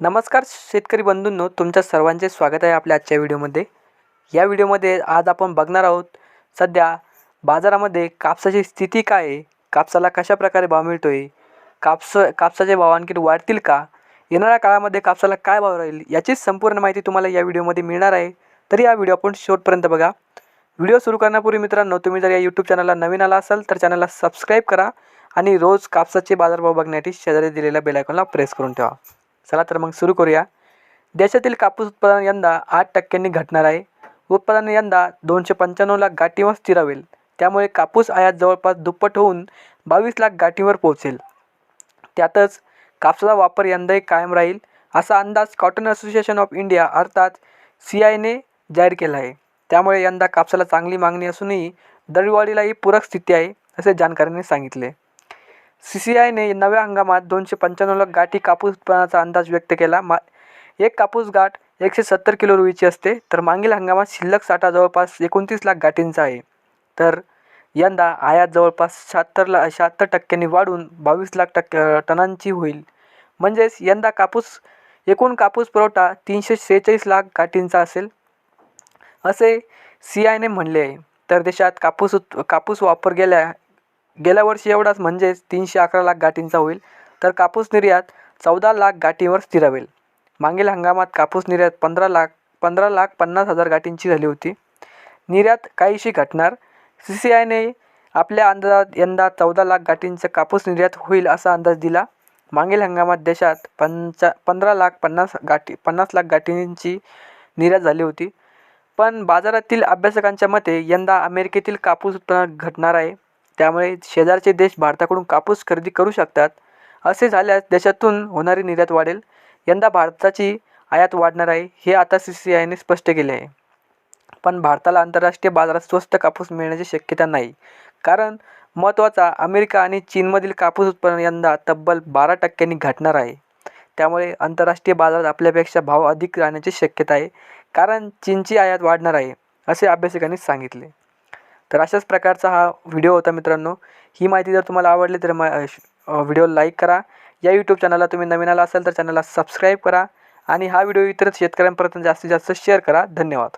नमस्कार शेतकरी बंधूंनो तुमच्या सर्वांचे स्वागत आहे आपल्या आजच्या व्हिडिओमध्ये. या व्हिडिओमध्ये आज आपण बघणार आहोत सध्या बाजारामध्ये कापसाची स्थिती काय आहे कापसाला कशा प्रकारे भाव मिळतो आहे कापस कापसाचे भाव आणखी वाढतील का येणाऱ्या काळामध्ये कापसाला काय भाव राहील याचीच संपूर्ण माहिती तुम्हाला या व्हिडिओमध्ये मिळणार आहे. तरी हा व्हिडिओ आपण शेवटपर्यंत बघा. व्हिडिओ सुरू करण्यापूर्वी मित्रांनो तुम्ही जर या यूट्यूब चॅनलला नवीन आला असाल तर चॅनलला सबस्क्राईब करा आणि रोज कापसाचे बाजारभाव बघण्यासाठी शेजारी दिलेल्या बेलायकॉनला प्रेस करून ठेवा. चला तर मग सुरू करूया. देशातील कापूस उत्पादन यंदा आठ टक्क्यांनी घटणार आहे. उत्पादन यंदा दोनशे पंच्याण्णव लाख गाठीवर स्थिरावेल. त्यामुळे कापूस आयात जवळपास दुप्पट होऊन बावीस लाख गाठीवर पोहोचेल. त्यातच कापसाचा वापर यंदाही कायम राहील असा अंदाज कॉटन असोसिएशन ऑफ इंडिया अर्थात सी आयने जाहीर केला आहे. त्यामुळे यंदा कापसाला चांगली मागणी असूनही दरवाढीलाही पूरक स्थिती आहे असे जाणकारांनी सांगितले. सी सी आयने नव्या हंगामात दोनशे पंच्याण्णव लाख गाठी कापूस उत्पादनाचा अंदाज व्यक्त केला. मा एक कापूस गाठ एकशे सत्तर किलो रुईची असते तर मागील हंगामात शिल्लक साठा जवळपास एकोणतीस लाख गाठींचा आहे. तर यंदा आयात जवळपास शहात्तर ला शहात्तर टक्क्यांनी वाढून बावीस लाख टक्के टनांची होईल. म्हणजेच यंदा कापूस एकूण कापूस पुरवठा तीनशे सेहेचाळीस लाख गाठींचा असेल असे सी आयने म्हणले आहे. तर देशात कापूस उत् कापूस वापर गेल्या गेल्या वर्षी एवढाच म्हणजेच तीनशे अकरा लाख गाठींचा होईल तर कापूस निर्यात चौदा लाख गाठीवर स्थिरावेल मागील हंगामात कापूस निर्यात पंधरा लाख पंधरा लाख पन्नास हजार गाठींची झाली होती. निर्यात काहीशी घटणार. सी सी आयने आपल्या अंदाजात यंदा चौदा लाख गाठींचं कापूस निर्यात होईल असा अंदाज दिला. मागील हंगामात देशात पंचा पंधरा लाख पन्नास गाठी पन्नास लाख गाठींची निर्यात झाली होती. पण बाजारातील अभ्यासकांच्या मते यंदा अमेरिकेतील कापूस उत्पादन घटणार आहे. त्यामुळे शेजारचे देश भारताकडून कापूस खरेदी करू शकतात. असे झाल्यास देशातून होणारी निर्यात वाढेल. यंदा भारताची आयात वाढणार आहे हे आता सी सी आयने स्पष्ट केले आहे. पण भारताला आंतरराष्ट्रीय बाजारात स्वस्त कापूस मिळण्याची शक्यता नाही. कारण महत्त्वाचा अमेरिका आणि चीनमधील कापूस उत्पादन यंदा तब्बल बारा टक्क्यांनी घटणार आहे. त्यामुळे आंतरराष्ट्रीय बाजारात आपल्यापेक्षा भाव अधिक राहण्याची शक्यता आहे. कारण चीनची आयात वाढणार आहे असे अभ्यासकांनी सांगितले. तर अशाच प्रकारचा हा व्हिडिओ होता मित्रांनो. ही माहिती जर तुम्हाला आवडली तर मा व्हिडिओ लाईक करा. या यूट्यूब चॅनलला तुम्ही नवीन आला असाल तर चॅनलला सबस्क्राईब करा. आणि हा व्हिडिओ इतर शेतकऱ्यांपर्यंत जास्तीत जास्त शेअर करा. धन्यवाद.